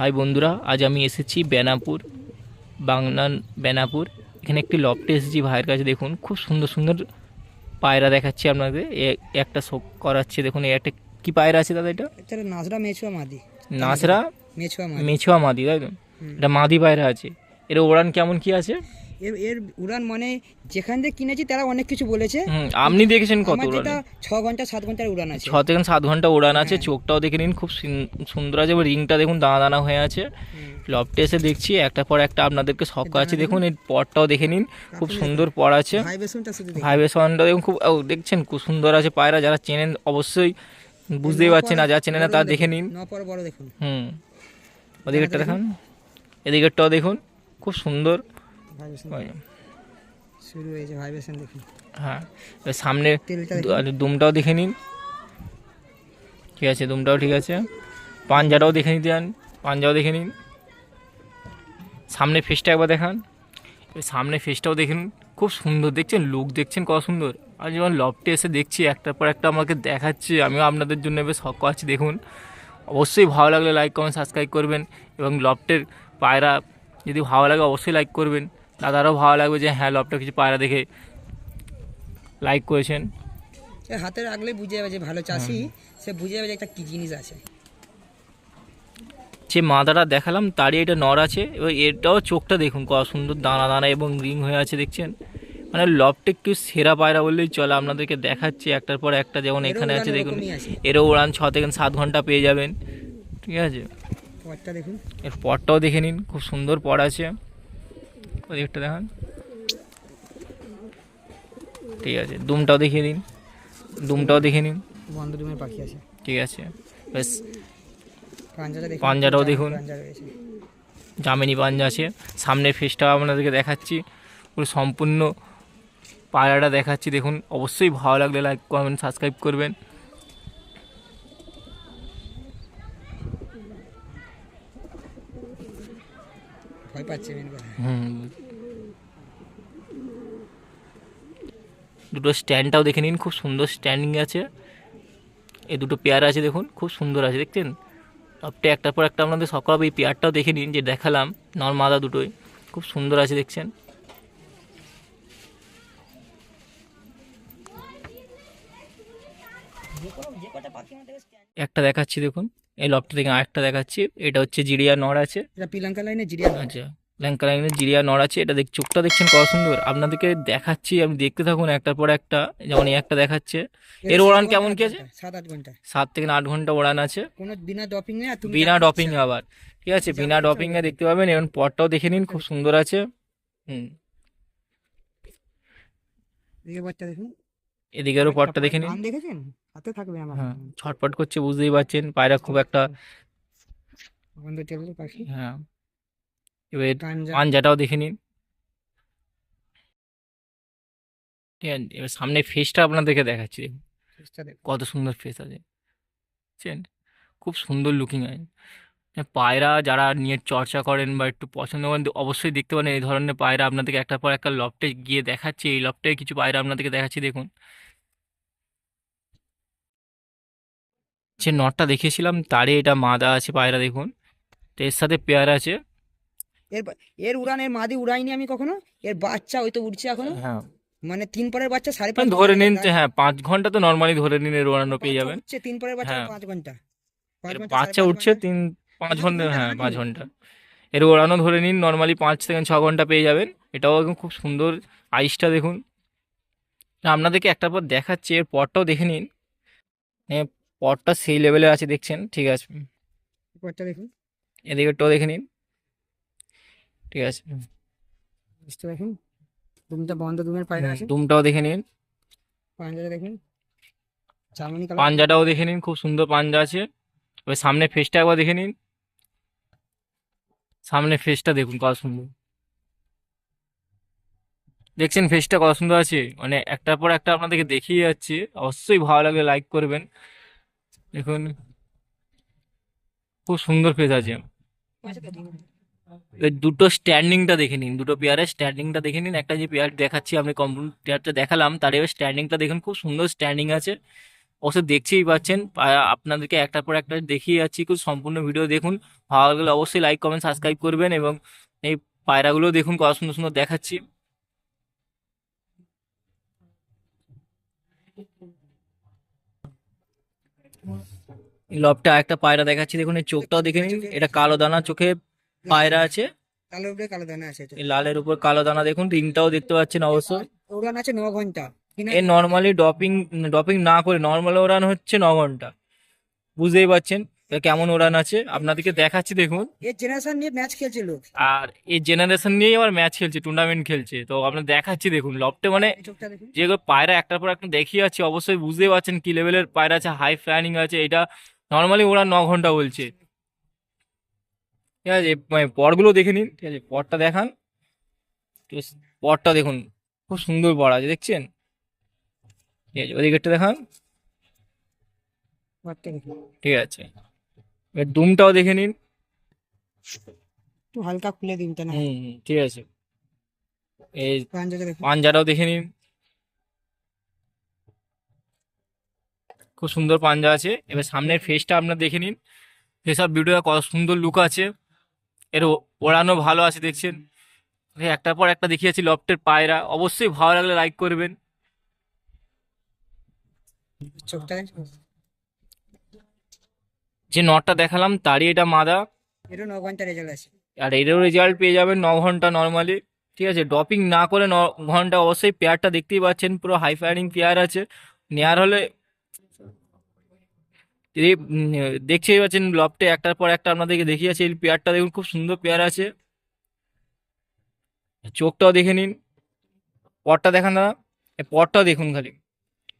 High বন্ধুরা আজ আমি এসেছি বেনাপুর বাংলান বেনাপুর। এখানে একটি লপটে এসেছি ভাইয়ের কাছে দেখুন খুব সুন্দর সুন্দর পায়রা দেখাচ্ছি আপনাদের। একটা শোক করাচ্ছে দেখুন একটা কি পায়রা আছে দাদা এটা? নাচরা মেছুয়া মাদি। নাসরা মেছুয়া মেছুয়া মাদি তাই তো? এটা মাদি পায়রা আছে। এর ওড়ান কেমন কি আছে? এর এর উড়ান মানে যেখান থেকে কিনেছি তারা অনেক কিছু বলেছে। আপনি দেখেছেন কত আমার ছ ঘণ্টা সাত ঘণ্টার উড়ান আছে। ছ থেকে সাত ঘণ্টা ওড়ান আছে হ্যাঁ। চোখটাও দেখে নিন খুব সুন- সুন্দর আছে এবার রিংটা দেখুন দানা দানা হয়ে আছে। লফটে এসে দেখছি একটা পর একটা আপনাদেরকে শখ আছে দেখুন এর পরটাও দেখে নিন খুব সুন্দর পর আছে। ভাইব্রেশনটা শুধু দেখুন। খুব দেখছেন খুব সুন্দর আছে পায়রা যারা চেনেন অবশ্যই বুঝতেই পারছেন না যারা চেনে না তারা দেখে নিন। পর দেখুন। হুম। ওদিকেরটা দেখান। এদিকেরটাও দেখুন খুব সুন্দর। শুরু হয়েছে ভাইব্রেশন দেখুন হ্যাঁ এবার সামনে তেলটা দু- আর দুমটাও দেখে নিন। ঠিক আছে দুমটাও ঠিক আছে। পাঞ্জাটাও দেখে নিতে যান পাঞ্জাও দেখে নিন। সামনে ফেসটা একবার দেখান। এবার সামনে ফেসটাও দেখে নিন। খুব সুন্দর দেখছেন? লুক দেখছেন কত সুন্দর? আর যখন লফটে এসে দেখছি একটার পর একটা আমাকে দেখাচ্ছে আমিও আপনাদের জন্য বেশ শখ আছি দেখুন। অবশ্যই ভালো লাগলে লাইক কমেন্ট সাবস্ক্রাইব করবেন এবং লফটের পায়রা যদি ভালো লাগে অবশ্যই লাইক করবেন। দাদারও ভালো লাগবে যে হ্যাঁ লফটে কিছু পায়রা দেখে লাইক করেছেন। হাতে রাখলে বুঝে যাবে যে ভালো চাষি সে বুঝে যাবে যে একটা কি জিনিস আছে। যে মাদাটা দেখালাম তারই এটা নর আছে এবার এটাও চোখটা দেখুন কত সুন্দর দানা দানা এবং রিং হয়ে আছে দেখছেন? মানে লফটে একটু সেরা পায়রা বললেই চলে আপনাদেরকে দেখাচ্ছি একটার পর একটা যেমন এখানে আছে দেখুন। এরও উড়ান ছ থেকে সাত ঘণ্টা পেয়ে যাবেন ঠিক আছে? পরটা দেখুন। এর পরটাও দেখে নিন খুব সুন্দর পর আছে। ওদিকটা দেখান। ঠিক আছে দুমটাও দেখিয়ে দিন। দুমটাও দেখে নিন। বন্ধ পাখি আছে। ঠিক আছে বেশ পাঞ্জাটা পাঞ্জাটাও দেখুন। জামিনি পাঞ্জা আছে। সামনের ফেসটা আপনাদেরকে দেখাচ্ছি। পুরো সম্পূর্ণ পায়রাটা দেখাচ্ছি। দেখুন অবশ্যই ভালো লাগলে লাইক কমেন্ট সাবস্ক্রাইব করবেন। ভয় পাচ্ছে হুম দুটো স্ট্যান্ডটাও দেখে নিন খুব সুন্দর স্ট্যান্ডিং আছে। এই দুটো পেয়ার আছে দেখুন খুব সুন্দর আছে দেখছেন? আপনি একটার পর একটা আপনাদের সকাল এই পেয়ারটাও দেখে নিন যে দেখালাম নর্মাদা দুটোই খুব সুন্দর আছে দেখছেন? একটা দেখাচ্ছি দেখুন এই লপটা থেকে আরেকটা দেখাচ্ছি এটা হচ্ছে জিরিয়া নড় আছে। এটা পিলাঙ্কা লাইনে জিরিয়া আচ্ছা। ল্যাঙ্কা লাইনের জিরিয়া নড় আছে এটা দেখ চোখটা দেখছেন কত সুন্দর। আপনাদেরকে দেখাচ্ছি আপনি দেখতে থাকুন একটার পর একটা যেমন এই একটা দেখাচ্ছে। এর ওড়ান কেমন কি আছে? সাত আট ঘণ্টা। সাত থেকে আট ঘণ্টা ওড়ান আছে। কোনো বিনা ডপিং তুমি বিনা ডপিং আবার। ঠিক আছে বিনা ডপিং এ দেখতে পাবেন এবং পরটাও দেখে নিন খুব সুন্দর আছে। হুম। এদিকে বাচ্চা দেখুন। এদিকেরও পরটা দেখে নিন। দেখেছেন? হাতে থাকবে আমার হ্যাঁ ছটপট করছে বুঝতেই পারছেন পায়রা খুব একটা হ্যাঁ। এবার পাঞ্জাটাও দেখে নিন। ঠিক আছে এবার সামনে ফেসটা আপনাদেরকে দেখাচ্ছি দেখুন। কত সুন্দর ফেস আছে। বুঝছেন? খুব সুন্দর লুকিং আছে হ্যাঁ, পায়রা যারা নিয়ে চর্চা করেন বা একটু পছন্দ করেন অবশ্যই দেখতে পারেন এই ধরনের পায়রা আপনাদেরকে একটার পর একটা লফটে গিয়ে দেখাচ্ছি। এই লফটে কিছু পায়রা আপনাদেরকে দেখাচ্ছি দেখুন। যে নটটা দেখিয়েছিলাম তারই এটা মাদা আছে পায়রা দেখুন। তো এর সাথে পেয়ার আছে। এর এর উড়ানের মাদি উড়াইনি আমি কখনো? এর বাচ্চা ওই তো উড়ছে এখনও? হ্যাঁ। মানে তিন পরের বাচ্চা সাড়ে মানে পাঁচ ধরে নিন হ্যাঁ পাঁচ ঘণ্টা তো নর্মালি ধরে নিন এর উড়ানো পেয়ে যাবেন। তিন পরের বাচ্চা হ্যাঁ। পাঁচ ঘণ্টা। এর বাচ্চা উঠছে তিন পাঁচ ঘণ্টা হ্যাঁ পাঁচ ঘণ্টা। এর ওড়ানো ধরে নিন নর্মালি পাঁচ থেকে ছ ঘণ্টা পেয়ে যাবেন। এটাও একদম খুব সুন্দর আইসটা দেখুন। আপনাদেরকে একটার পর দেখাচ্ছি এর পরটাও দেখে নিন। পরটা সেই লেভেলে আছে দেখছেন? ঠিক আছে। বাচ্চা দেখুন। এদিকেরটাও দেখে নিন। ঠিক আছে। বুঝতে দেখুন দুমটা বন্ধ দুমের পায়রা আছে। দুমটাও দেখে নিন। পাঞ্জাটা দেখুন। চামনি কালার পাঞ্জাটাও দেখে নিন খুব সুন্দর পাঞ্জা আছে। এবার সামনে ফেসটা একবার দেখে নিন। সামনে ফেসটা দেখুন কত সুন্দর। দেখছেন ফেসটা কত সুন্দর আছে? মানে একটার পর একটা আপনাদেরকে দেখিয়ে যাচ্ছি। অবশ্যই ভালো লাগলে লাইক করবেন। দেখুন। খুব সুন্দর ফেস আছে। দুটো স্ট্যান্ডিংটা দেখে নিন, দুটো পেয়ারের স্ট্যান্ডিংটা দেখে নিন। একটা যে পেয়ার দেখাচ্ছি, আমি কম্পিউটারটা দেখালাম, তার এবার স্ট্যান্ডিংটা দেখুন, খুব সুন্দর স্ট্যান্ডিং আছে। অবশ্য দেখছেই পাচ্ছেন আপনাদেরকে একটার পর একটা দেখিয়ে যাচ্ছি, খুব সম্পূর্ণ ভিডিও দেখুন। ভালো লাগলে অবশ্যই লাইক কমেন্ট সাবস্ক্রাইব করবেন এবং এই পায়রাগুলো দেখুন, কত সুন্দর সুন্দর দেখাচ্ছি। লবটা একটা পায়রা দেখাচ্ছি, দেখুন, এই চোখটাও দেখে নিন, এটা কালো দানা চোখে পায়রা আছে। কালো উপরে কালো দানা আছে এই লালের উপর কালো দানা দেখুন রিংটাও দেখতে পাচ্ছেন অবশ্যই উড়ান আছে ন ঘণ্টা। এ নর্মালি ডপিং ডপিং না করে নর্মাল ওড়ান হচ্ছে ন ঘণ্টা। বুঝতেই পারছেন কেমন ওড়ান আছে? আপনাদেরকে দেখাচ্ছি দেখুন। এর জেনারেশন নিয়ে ম্যাচ খেলছিল আর এই জেনারেশন নিয়েই আবার ম্যাচ খেলছে টুর্নামেন্ট খেলছে। তো আপনার দেখাচ্ছি দেখুন। লফটে মানে এই যেগুলো পায়রা একটার পর একটা দেখিয়ে যাচ্ছি অবশ্যই বুঝতেই পারছেন কি লেভেলের পায়রা আছে হাই ফ্লাইনিং আছে এটা নর্মালি ওরা ন ঘণ্টা বলছে। ঠিক আছে মানে পরগুলো দেখে নিন ঠিক আছে পরটা দেখান। পরটা দেখুন খুব সুন্দর পর আছে দেখছেন? ঠিক আছে ওদিকেরটা দেখান। ঠিক আছে এবার দুমটাও দেখে নিন। একটু হালকা খুলে দিন তা না। হুম হুম, ঠিক আছে। এই পাঞ্জাটাও দেখে নিন। খুব সুন্দর পাঞ্জা আছে। এবার সামনের ফেসটা আপনার দেখে নিন। ফেস অফ ভিডিওটা কত সুন্দর লুক আছে। এর ওড়ানো ভালো আছে দেখছেন? একটার পর একটা দেখিয়েছি লফটের পায়রা। অবশ্যই ভালো লাগলে লাইক করবেন। যে নটটা দেখালাম তারই এটা মাদা। এরও ন ঘণ্টা রেজাল্ট আছে। আর এরও রেজাল্ট পেয়ে যাবেন ন ঘণ্টা নর্মালি ঠিক আছে ড্রপিং না করে ন ঘণ্টা অবশ্যই পেয়ারটা দেখতেই পাচ্ছেন পুরো হাই ফায়ারিং পেয়ার আছে। নেয়ার হলে দেখতেই পাচ্ছেন লফটে একটার পর একটা আপনাদেরকে দেখিয়েছে, এই পেয়ারটা দেখুন, খুব সুন্দর পেয়ার আছে। চোখটাও দেখে নিন। পরটা দেখান দাদা। পরটাও দেখুন খালি।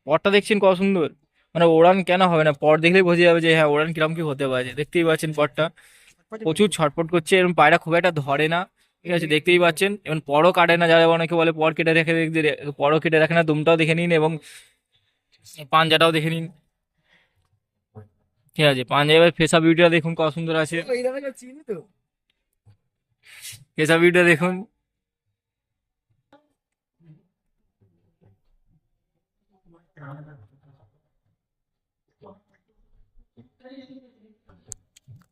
পরটা দেখছেন কত সুন্দর। মানে ওড়ান কেন হবে না? পর দেখলেই বোঝা যাবে যে হ্যাঁ ওড়ান কিরম কি হতে পারে। দেখতেই পাচ্ছেন পরটা প্রচুর ছটফট করছে এবং পায়রা খুব একটা ধরে না। ঠিক আছে, দেখতেই পাচ্ছেন। এবং পরও কাটে না, যারা অনেকে বলে পর কেটে রেখে পরও কেটে রাখে না, দুমটাও দেখে নিন এবং পাঞ্জাটাও দেখে নিন। ঠিক আছে পাঞ্জা এবার ফেসা বিউটিটা দেখুন কত সুন্দর আছে। ফেসা বিউটিটা দেখুন।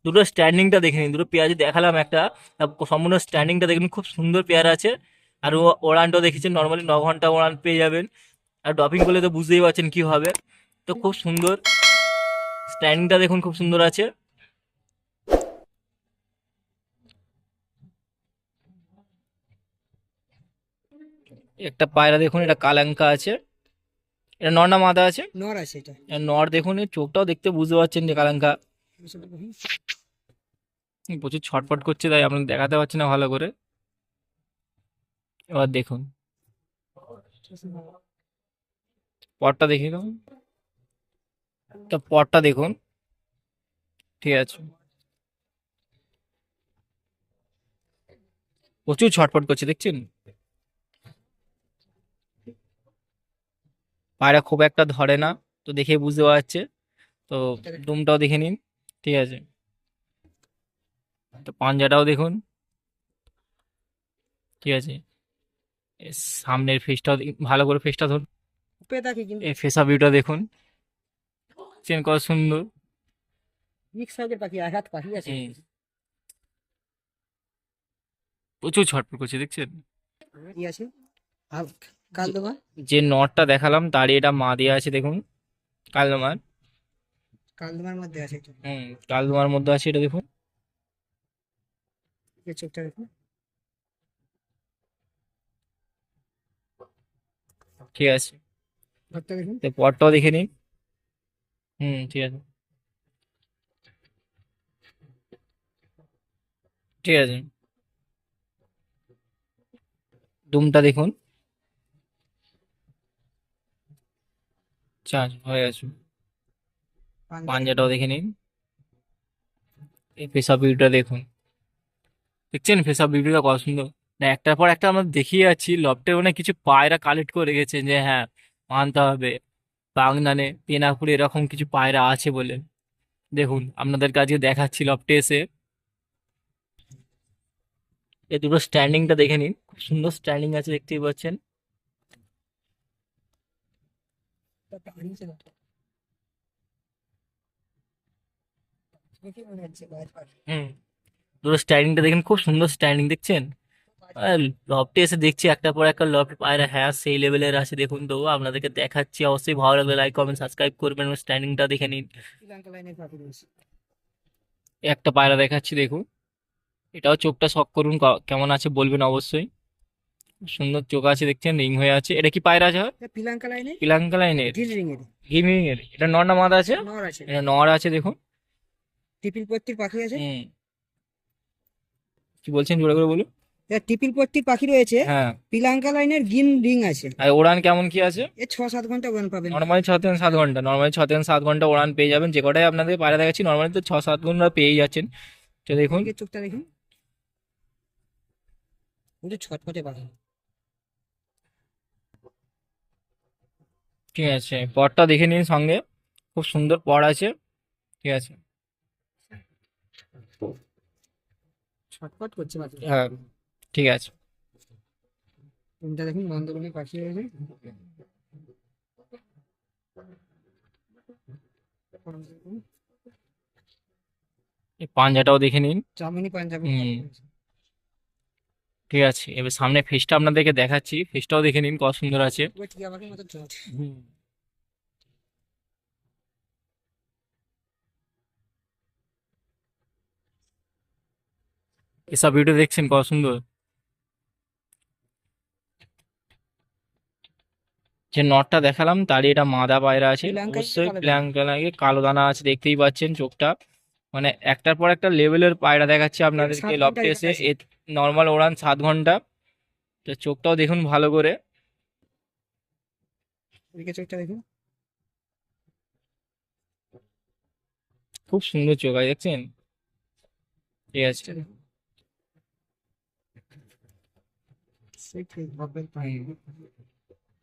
দুটো স্ট্যান্ডিংটা দেখে নিন দুটো পেয়ার দেখালাম একটা সম্পূর্ণ স্ট্যান্ডিংটা দেখুন খুব সুন্দর পেয়ার আছে। আর ও ওড়ানটাও দেখেছেন নর্মালি ন ঘণ্টা ওড়ান পেয়ে যাবেন। আর ড্রপিং করলে তো বুঝতেই পারছেন কী হবে। তো খুব সুন্দর। স্ট্যান্ডিংটা দেখুন খুব সুন্দর আছে। একটা পায়রা দেখুন এটা কালাঙ্কা আছে। এটা নর্না মাদা আছে? নর আছে এটা। নর দেখুন চোখটাও দেখতে বুঝতে পারছেন যে কালাঙ্কা। প্রচুর ছটফট করছে তাই আপনাকে দেখাতে পারছি না ভালো করে। এবার দেখুন। পটটা দেখে দাও তা পটটা দেখুন। ঠিক আছে। প্রচুর ছটফট করছে দেখছেন? পায়রা খুব একটা ধরে না তো দেখে বুঝতে পারছে। তো ডুমটাও দেখে নিন ঠিক আছে। তো পাঞ্জাটাও দেখুন ঠিক আছে। সামনের ফেসটাও ভালো করে ফেসটা ধরুন। এই ফেসা ভিউটা দেখুন। চেন কত সুন্দর। প্রচুর ছটফট করছে দেখছেন? যে নটটা দেখালাম তারই এটা মা দেওয়া আছে দেখুন। কালদমার। কাল দেবার মধ্যে আছে হুম কালদমার মধ্যে আছে এটা দেখুন। চোখটা দেখুন। ঠিক আছে। পরটাও দেখে নিন। হুম ঠিক আছে। ঠিক আছে। ডুমটা দেখুন। চার্জ হয়ে গেছে। পাঞ্জাটাও দেখে নিন। এই ফেসআপ ভিউটা দেখুন। দেখছেন ফেসআপ ভিউটা কত সুন্দর? না একটার পর একটা আমরা দেখিয়ে যাচ্ছি। লফটের মানে কিছু পায়রা কালেক্ট করে রেখেছে যে হ্যাঁ মানতে হবে। বাগনানে পেনাপুরে এরকম কিছু পায়রা আছে বলে। দেখুন আপনাদের কাছে দেখাচ্ছি লফটে এসে এই দুটো স্ট্যান্ডিংটা দেখে নিন। খুব সুন্দর স্ট্যান্ডিং আছে, দেখতেই পাচ্ছেন। হুম। দুটো স্ট্যান্ডিংটা দেখেন, খুব সুন্দর স্ট্যান্ডিং দেখছেন? লফটে এসে দেখছি একটা পর একটা লফট পায়রা হ্যাঁ সেই লেভেলের আছে দেখুন তো আপনাদেরকে দেখাচ্ছি অবশ্যই ভালো লাগলে লাইক কমেন্ট সাবস্ক্রাইব করবেন স্ট্যান্ডিংটা দেখে নিন। একটা পায়রা দেখাচ্ছি দেখুন। এটাও চোখটা শখ করুন কেমন আছে বলবেন অবশ্যই। সুন্দর চোখ আছে দেখছেন রিং হয়ে আছে। এটা কি পায়রা আছে? পিলাঙ্কা লাইনের রিং এর। এটা নর না মাদা আছে? নর আছে। এটা নর আছে দেখুন। টিপিল পট্টির পাখি আছে? কি বলছেন জোরে করে বলুন। টিপিল পট্টির পাখি রয়েছে। হ্যাঁ। শ্রীলঙ্কা লাইনের গ্রিন রিং আছে। আর ওড়ান কেমন কি আছে? এ ছ সাত ঘণ্টা ওখান পাবেন। নর্মালি ছ থেকে সাত ঘণ্টা নর্মালি ছ থেকে সাত ঘণ্টা ওড়ান পেয়ে যাবেন। যে কটাই আপনাদের পায়রা দেখাচ্ছি নর্মালি তো ছ সাত ঘণ্টা পেয়েই যাচ্ছেন। তো দেখুন। চোখটা দেখুন। ছটফটে পাখি। ঠিক আছে পরটা দেখে নিন সঙ্গে। খুব সুন্দর পর আছে। ঠিক আছে। ছটফট করছে হ্যাঁ। ঠিক আছে। কোনটা দেখুন বন্ধগুলি পাখি রয়েছে। এই পাঞ্জাটাও দেখে নিন। চামিনি পাঞ্জাবি। ঠিক আছে এবার সামনে ফেসটা আপনাদেরকে দেখাচ্ছি। ফেসটাও দেখে নিন কত সুন্দর আছে। এসব ভিডিও দেখছেন কত সুন্দর। যে নটটা দেখালাম তারই এটা মাদা পায়রা আছে। অবশ্যই। লাগে কালো দানা আছে দেখতেই পাচ্ছেন চোখটা। মানে একটার পর একটা লেভেলের পায়রা দেখাচ্ছে আপনাদেরকে লফটে এসে। নর্মাল ওড়ান সাত ঘণ্টা। তো চোখটাও দেখুন ভালো করে। চোখটা দেখুন। খুব সুন্দর চোখ আছে দেখছেন? ঠিক আছে। ঠিক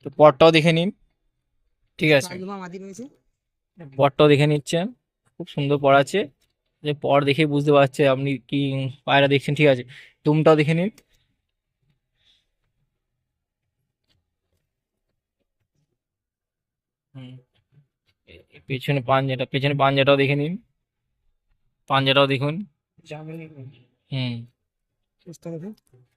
তো পরটাও দেখে নিন। ঠিক আছে। পরটাও দেখে নিচ্ছেন খুব সুন্দর পর আছে। যে পর দেখে বুঝতে পারছে আপনি কি পায়রা দেখছেন ঠিক আছে। তুমটাও দেখে নিন। পেছনে পাঞ্জাটা পেছনে পাঞ্জাটাও দেখে নিন। পাঞ্জাটাও দেখুন। হুম।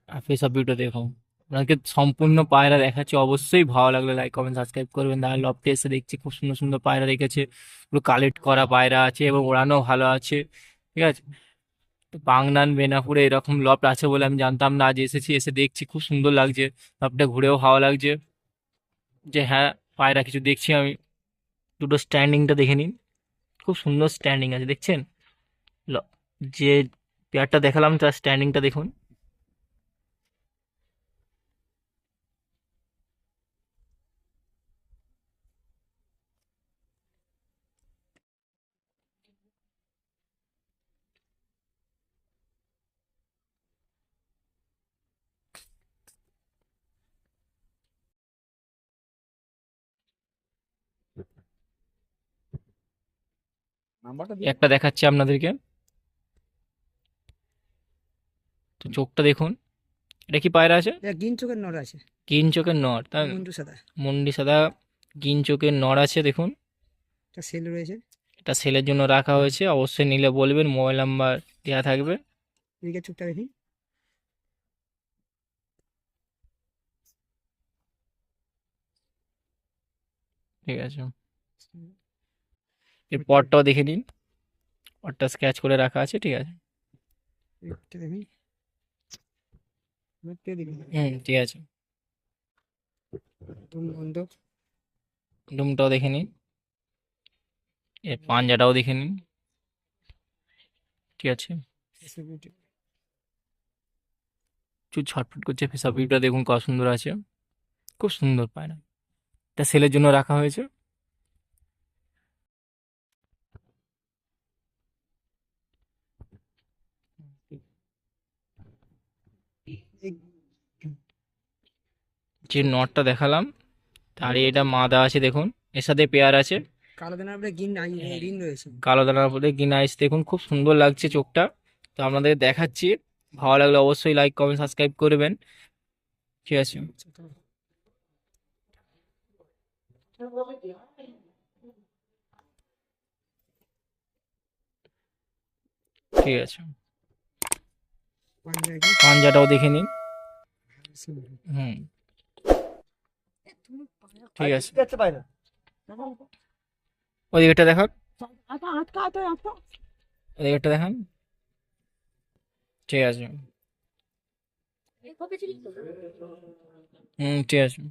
আর ফেসব দেখুন। আপনাকে সম্পূর্ণ পায়রা দেখাচ্ছে। অবশ্যই ভালো লাগলে লাইক কমেন্ট সাবস্ক্রাইব করবেন। তাহলে লফটে এসে দেখছি, খুব সুন্দর সুন্দর পায়রা রেখেছে পুরো কালেক্ট করা পায়রা আছে এবং ওড়ানো ভালো আছে। ঠিক আছে? বাংনান বেনাপুরে এরকম লফট আছে বলে আমি জানতাম না। আজ এসেছি, এসে দেখছি, খুব সুন্দর লাগছে। লফটে ঘুরেও ভালো লাগছে। যে হ্যাঁ পায়রা কিছু দেখছি আমি। দুটো স্ট্যান্ডিংটা দেখে নিন। খুব সুন্দর স্ট্যান্ডিং আছে, দেখছেন? ল- যে পেয়ারটা দেখালাম, তার স্ট্যান্ডিংটা দেখুন। একটা দেখাচ্ছি আপনাদেরকে। তো চোখটা দেখুন। এটা কি পায়রা আছে? এটা গ্রিন চোখের নড় আছে। গ্রিন চোখের নর তাই? মুন্ডু সাদা। মুন্ডি সাদা গ্রিন চোখের নড় আছে দেখুন। একটা সেল রয়েছে। এটা সেলের জন্য রাখা হয়েছে অবশ্যই নিলে বলবেন মোবাইল নাম্বার দেওয়া থাকবে। এদিকে চোখটা দেখি। ঠিক আছে। এর পরটাও দেখে নিন। পরটা স্ক্র্যাচ করে রাখা আছে ঠিক আছে? হুম ঠিক আছে। ডুমটাও দেখে নিন। এর পাঞ্জাটাও দেখে নিন। ঠিক আছে? একটু ছটফট করছে ফেসা ভিউটা দেখুন কত সুন্দর আছে। খুব সুন্দর পায়রা। এটা সেলের জন্য রাখা হয়েছে এই- যে নটটা দেখালাম তারই এটা মাদা আছে দেখুন এর সাথে পেয়ার আছে। কালো দানার উপরে গ্রিন রিং রয়েছে। কালো দানার মধ্যে গিনা আইস দেখুন খুব সুন্দর লাগছে চোখটা। তো আপনাদের দেখাচ্ছি ভালো লাগলে অবশ্যই লাইক কমেন্ট সাবস্ক্রাইব করবেন। ঠিক আছে। ঠিক আছে। পাঞ্জাটাও দেখে নিন। হুম। ঠিক আছে। ওই দিকটা দেখান। ওই দিকটা দেখান। ঠিক আছে। হুম ঠিক আছে।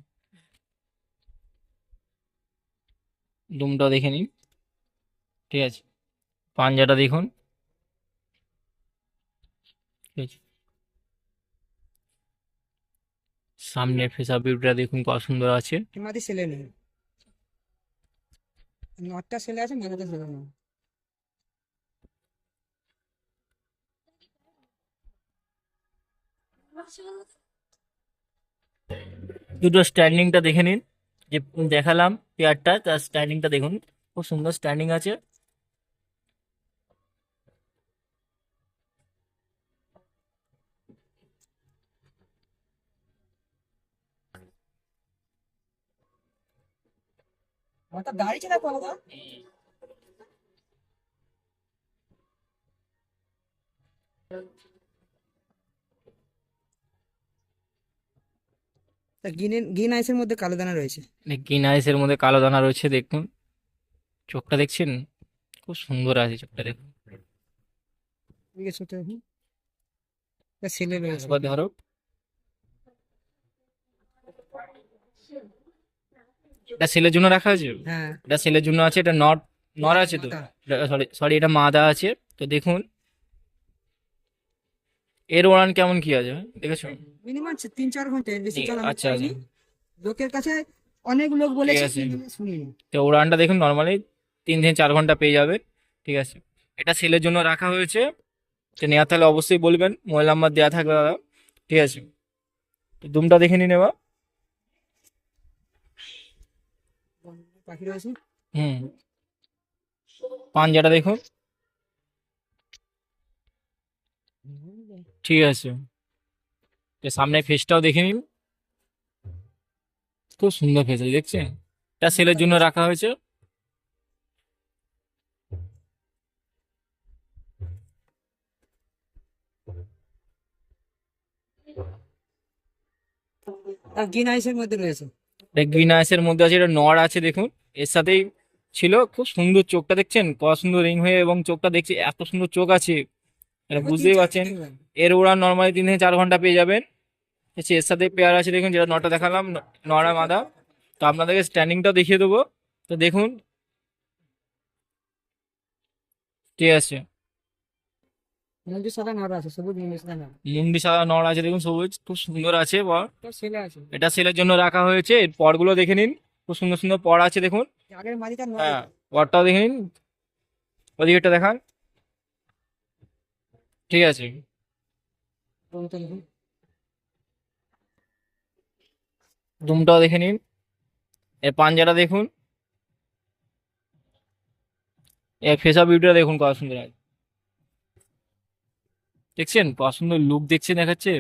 ডুমটা দেখে নিন। ঠিক আছে। পাঞ্জাটা দেখুন ঠিক আছে সামনে ফেসা বিউটিটা দেখুন কত সুন্দর আছে। মাদি সেলে নেই। নটটা সেলে আছে সেলে নেই। দুটো স্ট্যান্ডিংটা দেখে নিন যে দেখালাম পেয়ারটা তার স্ট্যান্ডিংটা দেখুন খুব সুন্দর স্ট্যান্ডিং আছে। ওটা দাঁড়িয়েছে না কোনো তা গিনের গিন আইসের মধ্যে কালো দানা রয়েছে। গ্রিন আইসের মধ্যে কালো দানা রয়েছে দেখুন। চোখটা দেখছেন? খুব সুন্দর আছে চোখটা দেখুন। ঠিক আছে ধরো। এটা সেলের জন্য রাখা আছে? হ্যাঁ। এটা সেলের জন্য আছে এটা নট নর আছে তো? সরি সরি এটা মাদা আছে। তো দেখুন। এর ওড়ান কেমন কি আছে? দেখেছ? মিনিমাম তিন চার ঘণ্টা বেশি চলা আচ্ছা আচ্ছা। লোকের কাছে অনেক লোক বলেছে। তো উড়ানটা দেখুন নর্মালি তিন থেকে চার ঘণ্টা পেয়ে যাবে। ঠিক আছে। এটা সেলের জন্য রাখা হয়েছে। তো নেওয়া তাহলে অবশ্যই বলবেন। মোবাইল নাম্বার দেওয়া থাকবে দাদা। ঠিক আছে। তো দুমটা দেখে নিন এবার। পাখি রয়েছে? হুম পাঞ্জাটা দেখুন ঠিক আছে। সামনে ফেসটাও দেখে নিন। খুব সুন্দর ফেস আছে দেখছেন? এটা সেলের জন্য রাখা হয়েছে। আর গিন আইসের মধ্যে রয়েছে। গ্রিন আইসের মধ্যে আছে এটা নড় আছে দেখুন। এর সাথেই ছিল খুব সুন্দর চোখটা দেখছেন? কত সুন্দর রিং হয়ে এবং চোখটা দেখছি এত সুন্দর চোখ আছে। এটা বুঝতেই পারছেন? এর ওরা নর্মালি তিন থেকে চার ঘণ্টা পেয়ে যাবেন। হচ্ছে এর সাথে পেয়ার আছে দেখুন যেটা নটা দেখালাম নড়া মাদা। তো আপনাদেরকে স্ট্যান্ডিংটা দেখিয়ে দেবো। তো দেখুন। ঠিক আছে। মন্দির সাদা নড়া আছে সবুজ মন্দির সাদা নড়া। মুন্ডি সাদা নড় আছে দেখুন সবুজ খুব সুন্দর আছে বর সেলে আছে। এটা সেলের জন্য রাখা হয়েছে পরগুলো দেখে নিন খুব সুন্দর সুন্দর পর আছে দেখুন। আগের মাদিটা নড়া। হ্যাঁ পরটাও দেখে নিন ওদিকেটা দেখান। ঠিক আছে। দুমটাও দেখে নিন। এর পাঞ্জাটা দেখুন। এর ফেসা বিউটিটা দেখুন কত সুন্দর আছে। দেখছেন? সুন্দর লুক দেখছে দেখাচ্ছে।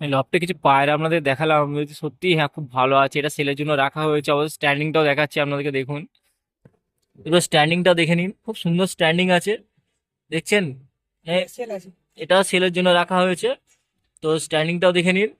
লবটা কিছু পায়ের আপনাদের দেখালাম। সত্যি হ্যাঁ খুব ভালো আছে। এটা সেলের জন্য রাখা হয়েছে। অবশ্য স্ট্যান্ডিংটাও দেখাচ্ছি আপনাদেরকে দেখুন। এবার স্ট্যান্ডিংটা দেখে নিন। খুব সুন্দর স্ট্যান্ডিং আছে। দেখছেন? হ্যাঁ সেল আছে। এটা সেলের জন্য রাখা হয়েছে। তো স্ট্যান্ডিংটাও দেখে নিন।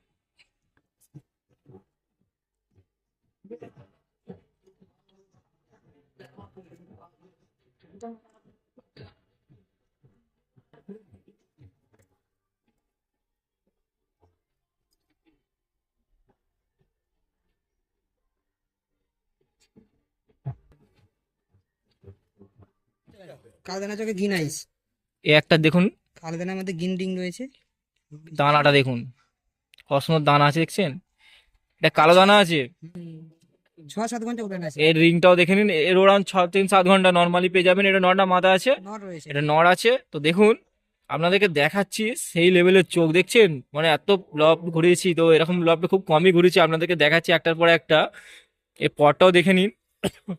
কালো দানা চোখে গিন আইস এ একটা দেখুন। কালো দানার মধ্যে গিন রিং রয়েছে। দানাটা দেখুন। সুন্দর দানা আছে দেখছেন? এটা কালো দানা আছে। ছ সাত ঘণ্টা উড়ান আছে। এর রিংটাও দেখে নিন। এর ওরান ছ তিন সাত ঘণ্টা নর্মালি পেয়ে যাবেন। এটা নটা মাথা আছে। এটা নড় আছে। তো দেখুন আপনাদেরকে দেখাচ্ছি সেই লেভেলের চোখ দেখছেন? মানে এত ব্লব ঘুরিয়েছি। তো এরকম ব্লবটা খুব কমই ঘুরেছি। আপনাদেরকে দেখাচ্ছি একটার পর একটা। এই পটটাও দেখে নিন।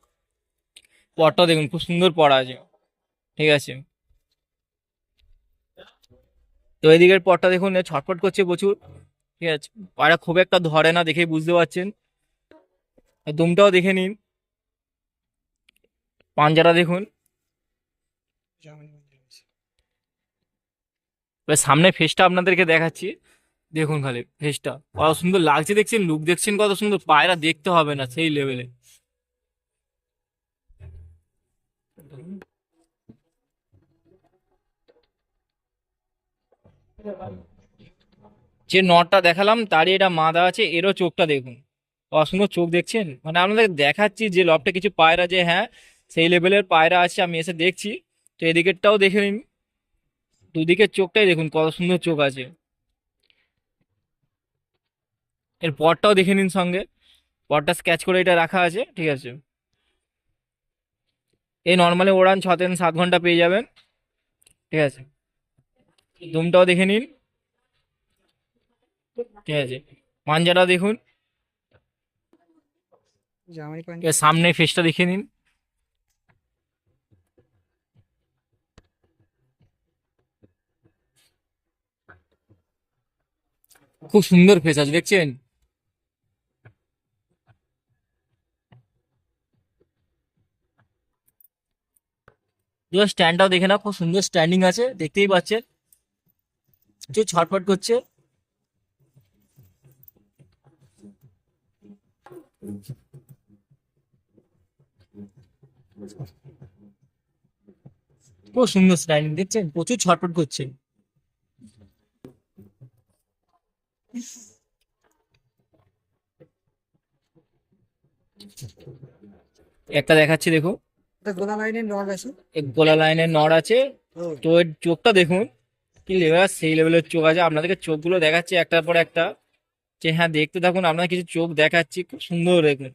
পটটাও দেখুন খুব সুন্দর পড়া আছে। ঠিক আছে। তো এদিকের পরটা দেখুন ছটফট করছে প্রচুর। ঠিক আছে। পায়রা খুব একটা ধরে না দেখে বুঝতে পারছেন। দুমটাও দেখে নিন। পাঞ্জাটা দেখুন। এবার সামনে ফেসটা আপনাদেরকে দেখাচ্ছি। দেখুন খালি ফেসটা কত সুন্দর লাগছে দেখছেন? লুক দেখছেন কত সুন্দর? পায়রা দেখতে হবে না সেই লেভেলে যে নটটা দেখালাম, তারই এটা মাদা আছে, এরও চোখটা দেখুন। অসুন্দর চোখ দেখছেন? মানে আপনাদের দেখাচ্ছি যে লবটা কিছু পায়রা যে হ্যাঁ সেই লেভেলের পায়রা আছে, আমি এসে দেখছি। তো এদিকেরটাও দেখে নিন। দুদিকের চোখটাই দেখুন, কত সুন্দর চোখ আছে। এর পরটাও দেখে নিন সঙ্গে। পরটা স্কেচ করে এটা রাখা আছে, ঠিক আছে। এই নর্মালি ওড়ান, ছ থেকে সাত ঘণ্টা পেয়ে যাবেন, ঠিক আছে। দুমটাও দেখে নিন। ঠিক আছে মাঞ্জাটা দেখুন। সামনে ফেসটা দেখে নিন। খুব সুন্দর ফেস আছে দেখছেন? স্ট্যান্ডটাও দেখে না খুব সুন্দর স্ট্যান্ডিং আছে দেখতেই পাচ্ছেন। একটু ছটফট করছে। খুব সুন্দর স্টাইলিং দেখছেন? প্রচুর ছটফট করছে। একটা দেখাচ্ছি দেখো গোলা লাইনের রড আছে। গোলা লাইনের নড় আছে। তো এর চোখটা দেখুন। কি লেভেল সেই লেভেলের চোখ আছে। আপনাদেরকে চোখগুলো দেখাচ্ছি একটার পর একটা। যে হ্যাঁ দেখতে থাকুন আপনার কিছু চোখ দেখাচ্ছি। খুব সুন্দর দেখুন।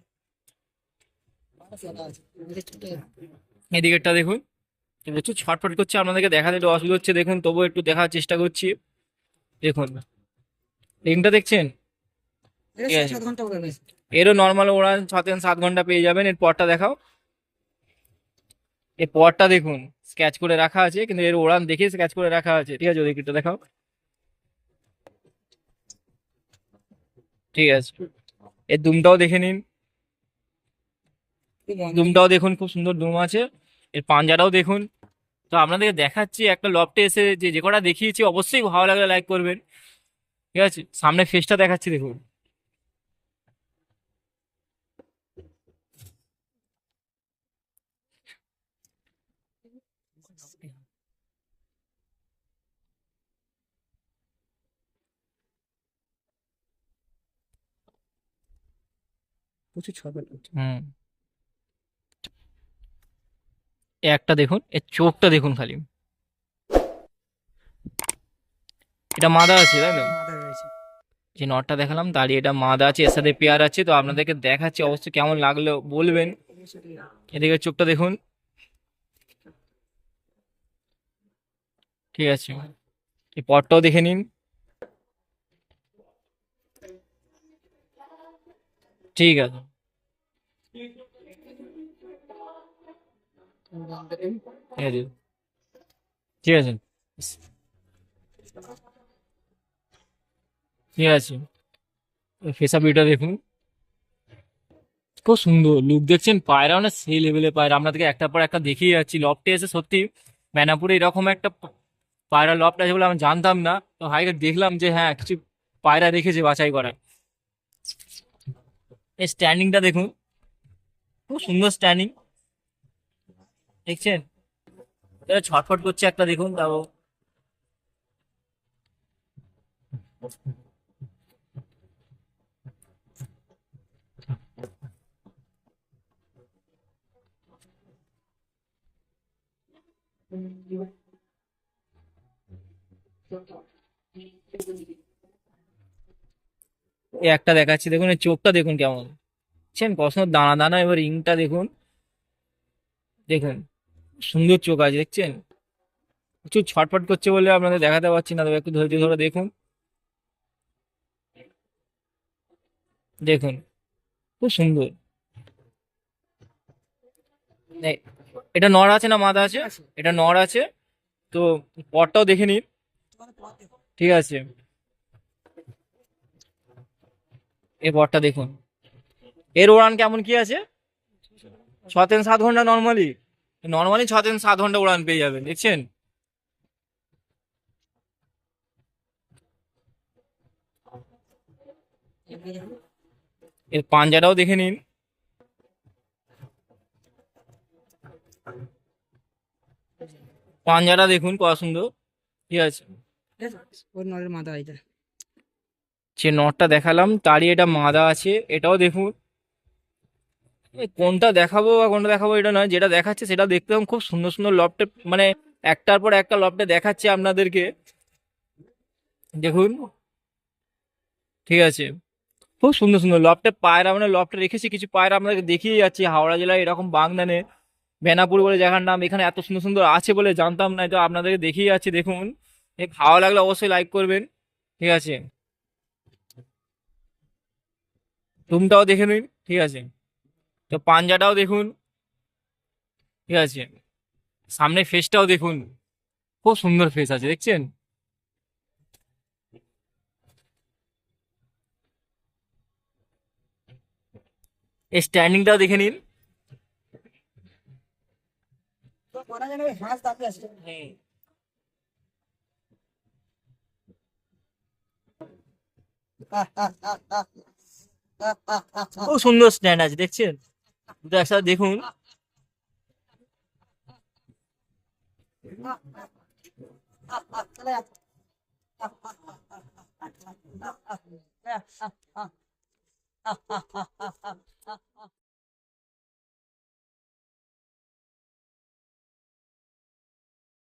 এদিকেরটা দেখুন। প্রচুর ছটফট করছে আপনাদেরকে দেখাতে একটু অসুবিধা হচ্ছে। দেখুন তবুও একটু দেখার চেষ্টা করছি। দেখুন। রিংটা দেখছেন? এরও নর্মাল ওড়ান ছ থেকে সাত ঘণ্টা পেয়ে যাবেন। এর পরটা দেখাও। এর পরটা দেখুন। স্কেচ করে রাখা আছে, কিন্তু এর ওড়ান দেখে স্ক্যাচ করে রাখা আছে। ঠিক আছে ওদিকটা দেখাও। ঠিক আছে। এর দুমটাও দেখে নিন। দুমটাও দেখুন, খুব সুন্দর দুম আছে। এর পাঞ্জাটাও দেখুন। তো আপনাদেরকে দেখাচ্ছি, একটা লফটে এসে যে যে কটা দেখিয়েছি, অবশ্যই ভালো লাগলে লাইক করবেন। ঠিক আছে? সামনে ফেসটা দেখাচ্ছি, দেখুন। ছটফট করছে হুম। এ একটা দেখুন এর চোখটা দেখুন খালি। এটা মাদা আছে তাই তো? মাথা রয়েছে। যে নটটা দেখালাম তারই এটা মাদা আছে এর সাথে পেয়ার আছে তো আপনাদেরকে দেখাচ্ছি অবশ্যই কেমন লাগল বলবেন। এদিকে চোখটা দেখুন। ঠিক আছে। এই পটটাও দেখে নিন। ঠিক আছে। ঠিক আছে। ঠিক আছে। ফেসা বিউটা দেখুন। খুব সুন্দর লুক দেখছেন, পায়রা না সেই লেভেলে পায়রা। আপনাদেরকে একটা পর একটা দেখিয়ে যাচ্ছি। লফটে এসে সত্যি বেনাপুরে এরকম একটা পায়রা লফট আছে বলে আমি জানতাম না। তো হাইকে দেখলাম যে হ্যাঁ কিছু পায়রা রেখেছে বাছাই করা। এই স্ট্যান্ডিংটা দেখুন। খুব সুন্দর স্ট্যান্ডিং দেখছেন? এটা ছটফট করছে একটা দেখুন তাও। এই একটা দেখাচ্ছি, দেখুন, এই চোখটা দেখুন কেমন। বুঝছেন কত দানা দানা এবার রিংটা দেখুন। দেখুন, সুন্দর চোখ আছে, দেখছেন? প্রচুর ছটফট করছে বলে আপনাদের দেখাতে পারছি না, তবে একটু ধৈর্য ধরে দেখুন। দেখুন, খুব সুন্দর। এটা নড় আছে না মাদা আছে? এটা নড় আছে, তো পরটাও দেখে নিন। ঠিক আছে। এর পরটা দেখুন। এর উড়ান কেমন কি আছে? ছ থেকে সাত ঘণ্টা নর্মালি নর্মালি ছ থেকে সাত ঘণ্টা উড়ান পেয়ে যাবেন, দেখছেন? এর পাঞ্জাটাও দেখে নিন। পাঞ্জাটা দেখুন, কত সুন্দর। ঠিক আছে। মাথা যে নটটা দেখালাম, তারই এটা মাদা আছে, এটাও দেখুন। কোনটা দেখাবো বা কোনটা দেখাবো এটা নয়, যেটা দেখাচ্ছে সেটা দেখতে খুব সুন্দর সুন্দর লফটে মানে একটার পর একটা লফটে দেখাচ্ছে আপনাদেরকে। দেখুন। ঠিক আছে। খুব সুন্দর সুন্দর লফটে পায়রা মানে লফটে রেখেছি, কিছু পায়রা আপনাদেরকে দেখিয়ে যাচ্ছি, হাওড়া জেলায় এরকম বাগদানে বেনাপুর বলে জায়গার নাম, এখানে এত সুন্দর সুন্দর আছে বলে জানতাম না তো আপনাদেরকে দেখিয়ে যাচ্ছি, দেখুন। ভালো লাগলে অবশ্যই লাইক করবেন। ঠিক আছে। রুমটাও দেখে নিন, ঠিক আছে? তো পাঞ্জাটাও দেখুন, ঠিক আছে? সামনে ফেসটাও দেখুন, খুব সুন্দর ফেস আছে, দেখছেন? এই স্ট্যান্ডিংটাও দেখে নিন। তো খুব সুন্দর স্ট্যান্ড আছে দেখছেন? দুটো একসাথে দেখুন।